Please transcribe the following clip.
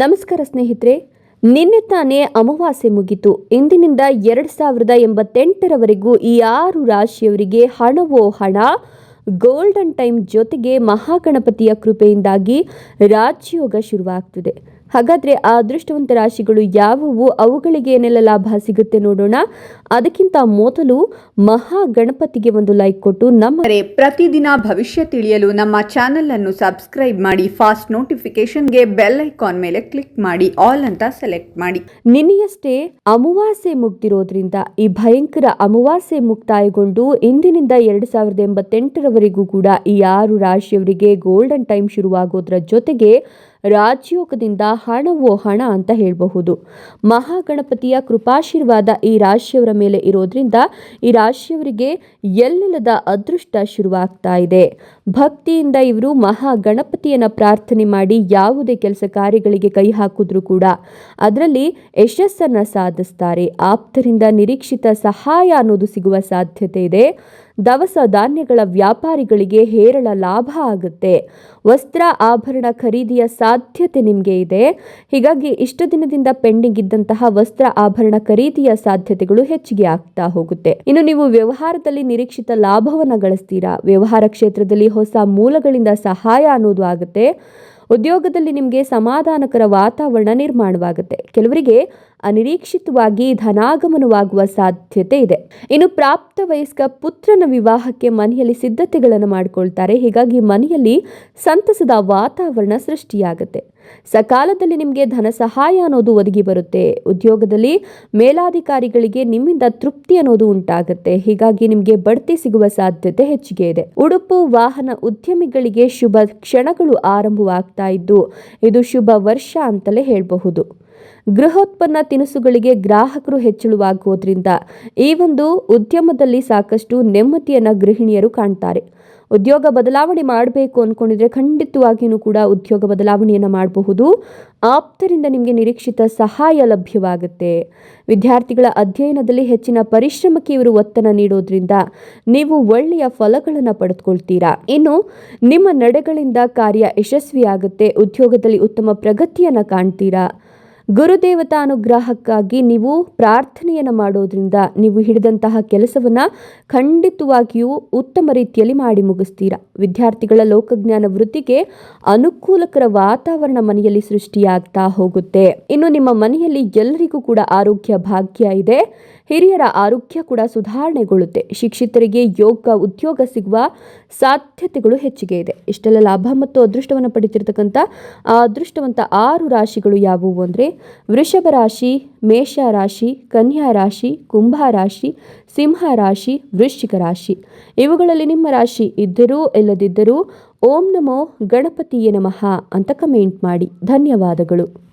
ನಮಸ್ಕಾರ ಸ್ನೇಹಿತರೆ, ನಿನ್ನೆ ತಾನೇ ಅಮಾವಾಸ್ಯೆ ಮುಗಿತು. ಇಂದಿನಿಂದ ಎರಡು ಸಾವಿರದ ಎಂಬತ್ತೆಂಟರವರೆಗೂ ಈ ಆರು ರಾಶಿಯವರಿಗೆ ಹಣವೋ ಹಣ ಗೋಲ್ಡನ್ ಟೈಮ್ ಜೊತೆಗೆ ಮಹಾಗಣಪತಿಯ ಕೃಪೆಯಿಂದಾಗಿ ರಾಜ್ಯೋಗ ಶುರುವಾಗ್ತಿದೆ. ಹಾಗಾದ್ರೆ ಆ ಅದೃಷ್ಟವಂತ ರಾಶಿಗಳು ಯಾವುವು? ಅವುಗಳಿಗೆ ಏನೆಲ್ಲ ಲಾಭ ಸಿಗುತ್ತೆ ನೋಡೋಣ. ಅದಕ್ಕಿಂತ ಮೊದಲು ಮಹಾಗಣಪತಿಗೆ ಒಂದು ಲೈಕ್ ಕೊಟ್ಟು ನಮ್ಮ ಪ್ರತಿದಿನ ಭವಿಷ್ಯ ತಿಳಿಯಲು ನಮ್ಮ ಚಾನೆಲ್ ಅನ್ನು ಸಬ್ಸ್ಕ್ರೈಬ್ ಮಾಡಿ ಫಾಸ್ಟ್ ನೋಟಿಫಿಕೇಶನ್ಗೆ ಬೆಲ್ ಐಕಾನ್ ಮೇಲೆ ಕ್ಲಿಕ್ ಮಾಡಿ ಆಲ್ ಅಂತ ಸೆಲೆಕ್ಟ್ ಮಾಡಿ. ನಿನ್ನೆಯಷ್ಟೇ ಅಮಾವಾಸ್ಯೆ ಮುಗ್ದಿರೋದ್ರಿಂದ ಈ ಭಯಂಕರ ಅಮಾವಾಸ್ಯೆ ಮುಕ್ತಾಯಗೊಂಡು ಇಂದಿನಿಂದ ಎರಡು ಸಾವಿರದ ಎಂಬತ್ತೆಂಟರವರೆಗೂ ಕೂಡ ಈ ಆರು ರಾಶಿಯವರಿಗೆ ಗೋಲ್ಡನ್ ಟೈಮ್ ಶುರುವಾಗೋದ್ರ ಜೊತೆಗೆ ರಾಜಯೋಗದಿಂದ ಹಣವೋ ಹಣ ಅಂತ ಹೇಳಬಹುದು. ಮಹಾಗಣಪತಿಯ ಕೃಪಾಶೀರ್ವಾದ ಈ ರಾಶಿಯವರ ಮೇಲೆ ಇರೋದ್ರಿಂದ ಈ ರಾಶಿಯವರಿಗೆ ಎಲ್ಲೆಲ್ಲದ ಅದೃಷ್ಟ ಶುರುವಾಗ್ತಾ ಇದೆ. ಭಕ್ತಿಯಿಂದ ಇವರು ಮಹಾಗಣಪತಿಯನ್ನು ಪ್ರಾರ್ಥನೆ ಮಾಡಿ ಯಾವುದೇ ಕೆಲಸ ಕಾರ್ಯಗಳಿಗೆ ಕೈ ಹಾಕಿದ್ರು ಕೂಡ ಅದರಲ್ಲಿ ಯಶಸ್ಸನ್ನು ಸಾಧಿಸ್ತಾರೆ. ಆಪ್ತರಿಂದ ನಿರೀಕ್ಷಿತ ಸಹಾಯ ಅನ್ನೋದು ಸಿಗುವ ಸಾಧ್ಯತೆ ಇದೆ. ದವಸ ಧಾನ್ಯಗಳ ವ್ಯಾಪಾರಿಗಳಿಗೆ ಹೇರಳ ಲಾಭ ಆಗುತ್ತೆ. ವಸ್ತ್ರ ಆಭರಣ ಖರೀದಿಯ ಸಾಧ್ಯತೆ ನಿಮಗೆ ಇದೆ. ಹೀಗಾಗಿ ಇಷ್ಟು ದಿನದಿಂದ ಪೆಂಡಿಂಗ್ ಇದ್ದಂತಹ ವಸ್ತ್ರ ಆಭರಣ ಖರೀದಿಯ ಸಾಧ್ಯತೆಗಳು ಹೆಚ್ಚಿಗೆ ಆಗ್ತಾ ಹೋಗುತ್ತೆ. ಇನ್ನು ನೀವು ವ್ಯವಹಾರದಲ್ಲಿ ನಿರೀಕ್ಷಿತ ಲಾಭವನ್ನು ಗಳಿಸ್ತೀರಾ? ವ್ಯವಹಾರ ಕ್ಷೇತ್ರದಲ್ಲಿ ಹೊಸ ಮೂಲಗಳಿಂದ ಸಹಾಯ ಅನ್ನೋದು ಆಗುತ್ತೆ. ಉದ್ಯೋಗದಲ್ಲಿ ನಿಮಗೆ ಸಮಾಧಾನಕರ ವಾತಾವರಣ ನಿರ್ಮಾಣವಾಗುತ್ತೆ. ಕೆಲವರಿಗೆ ಅನಿರೀಕ್ಷಿತವಾಗಿ ಧನಾಗಮನವಾಗುವ ಸಾಧ್ಯತೆ ಇದೆ. ಇನ್ನು ಪ್ರಾಪ್ತ ವಯಸ್ಕ ಪುತ್ರನ ವಿವಾಹಕ್ಕೆ ಮನೆಯಲ್ಲಿ ಸಿದ್ಧತೆಗಳನ್ನು ಮಾಡಿಕೊಳ್ತಾರೆ. ಹೀಗಾಗಿ ಮನೆಯಲ್ಲಿ ಸಂತಸದ ವಾತಾವರಣ ಸೃಷ್ಟಿಯಾಗುತ್ತೆ. ಸಕಾಲದಲ್ಲಿ ನಿಮಗೆ ಧನ ಸಹಾಯ ಅನ್ನೋದು ಒದಗಿ ಬರುತ್ತೆ. ಉದ್ಯೋಗದಲ್ಲಿ ಮೇಲಾಧಿಕಾರಿಗಳಿಗೆ ನಿಮ್ಮಿಂದ ತೃಪ್ತಿ ಅನ್ನೋದು ಉಂಟಾಗುತ್ತೆ. ಹೀಗಾಗಿ ನಿಮಗೆ ಬಡ್ತಿ ಸಿಗುವ ಸಾಧ್ಯತೆ ಹೆಚ್ಚಿಗೆ ಇದೆ. ಉಡುಪು, ವಾಹನ ಉದ್ಯಮಿಗಳಿಗೆ ಶುಭ ಕ್ಷಣಗಳು ಆರಂಭವಾಗ್ತಾ ಇದ್ದು, ಇದು ಶುಭ ವರ್ಷ ಅಂತಲೇ ಹೇಳಬಹುದು. ಗೃಹೋತ್ಪನ್ನ ತಿನಿಸುಗಳಿಗೆ ಗ್ರಾಹಕರು ಹೆಚ್ಚಳವಾಗುವುದರಿಂದ ಈ ಒಂದು ಉದ್ಯಮದಲ್ಲಿ ಸಾಕಷ್ಟು ನೆಮ್ಮದಿಯನ್ನು ಗೃಹಿಣಿಯರು ಕಾಣ್ತಾರೆ. ಉದ್ಯೋಗ ಬದಲಾವಣೆ ಮಾಡಬೇಕು ಅಂದ್ಕೊಂಡಿದ್ರೆ ಖಂಡಿತವಾಗಿಯೂ ಕೂಡ ಉದ್ಯೋಗ ಬದಲಾವಣೆಯನ್ನು ಮಾಡಬಹುದು. ಆಪ್ತರಿಂದ ನಿಮಗೆ ನಿರೀಕ್ಷಿತ ಸಹಾಯ ಲಭ್ಯವಾಗುತ್ತೆ. ವಿದ್ಯಾರ್ಥಿಗಳ ಅಧ್ಯಯನದಲ್ಲಿ ಹೆಚ್ಚಿನ ಪರಿಶ್ರಮಕ್ಕೆ ಇವರು ಒತ್ತನ್ನು ನೀಡೋದ್ರಿಂದ ನೀವು ಒಳ್ಳೆಯ ಫಲಗಳನ್ನು ಪಡೆದುಕೊಳ್ತೀರಾ. ಇನ್ನು ನಿಮ್ಮ ನಡೆಗಳಿಂದ ಕಾರ್ಯ ಯಶಸ್ವಿಯಾಗುತ್ತೆ. ಉದ್ಯೋಗದಲ್ಲಿ ಉತ್ತಮ ಪ್ರಗತಿಯನ್ನು ಕಾಣ್ತೀರಾ. ಗುರುದೇವತಾ ಅನುಗ್ರಹಕ್ಕಾಗಿ ನೀವು ಪ್ರಾರ್ಥನೆಯನ್ನು ಮಾಡೋದ್ರಿಂದ ನೀವು ಹಿಡಿದಂತಹ ಕೆಲಸವನ್ನು ಖಂಡಿತವಾಗಿಯೂ ಉತ್ತಮ ರೀತಿಯಲ್ಲಿ ಮಾಡಿ ಮುಗಿಸ್ತೀರಾ. ವಿದ್ಯಾರ್ಥಿಗಳ ಲೋಕಜ್ಞಾನ ವೃತ್ತಿಗೆ ಅನುಕೂಲಕರ ವಾತಾವರಣ ಮನೆಯಲ್ಲಿ ಸೃಷ್ಟಿಯಾಗ್ತಾ ಹೋಗುತ್ತೆ. ಇನ್ನು ನಿಮ್ಮ ಮನೆಯಲ್ಲಿ ಎಲ್ಲರಿಗೂ ಕೂಡ ಆರೋಗ್ಯ ಭಾಗ್ಯ ಇದೆ. ಹಿರಿಯರ ಆರೋಗ್ಯ ಕೂಡ ಸುಧಾರಣೆಗೊಳ್ಳುತ್ತೆ. ಶಿಕ್ಷಿತರಿಗೆ ಯೋಗ, ಉದ್ಯೋಗ ಸಿಗುವ ಸಾಧ್ಯತೆಗಳು ಹೆಚ್ಚಿಗೆ ಇದೆ. ಇಷ್ಟೆಲ್ಲ ಲಾಭ ಮತ್ತು ಅದೃಷ್ಟವನ್ನು ಪಡಿತಿರ್ತಕ್ಕಂಥ ಆ ಅದೃಷ್ಟವಂತ ಆರು ರಾಶಿಗಳು ಯಾವುವು ಅಂದರೆ ವೃಷಭ ರಾಶಿ ಮೇಷ ರಾಶಿ ಕನ್ಯಾ ರಾಶಿ ಕುಂಭ ರಾಶಿ ಸಿಂಹ ರಾಶಿ ವೃಶ್ಚಿಕ ರಾಶಿ ಇವುಗಳಲ್ಲಿ ನಿಮ್ಮ ರಾಶಿ ಇದ್ದರೂ ಇಲ್ಲದಿದ್ದರೂ ಓಂ ನಮೋ ಗಣಪತಿಯೇ ನಮಃ ಅಂತ ಕಮೆಂಟ್ ಮಾಡಿ. ಧನ್ಯವಾದಗಳು.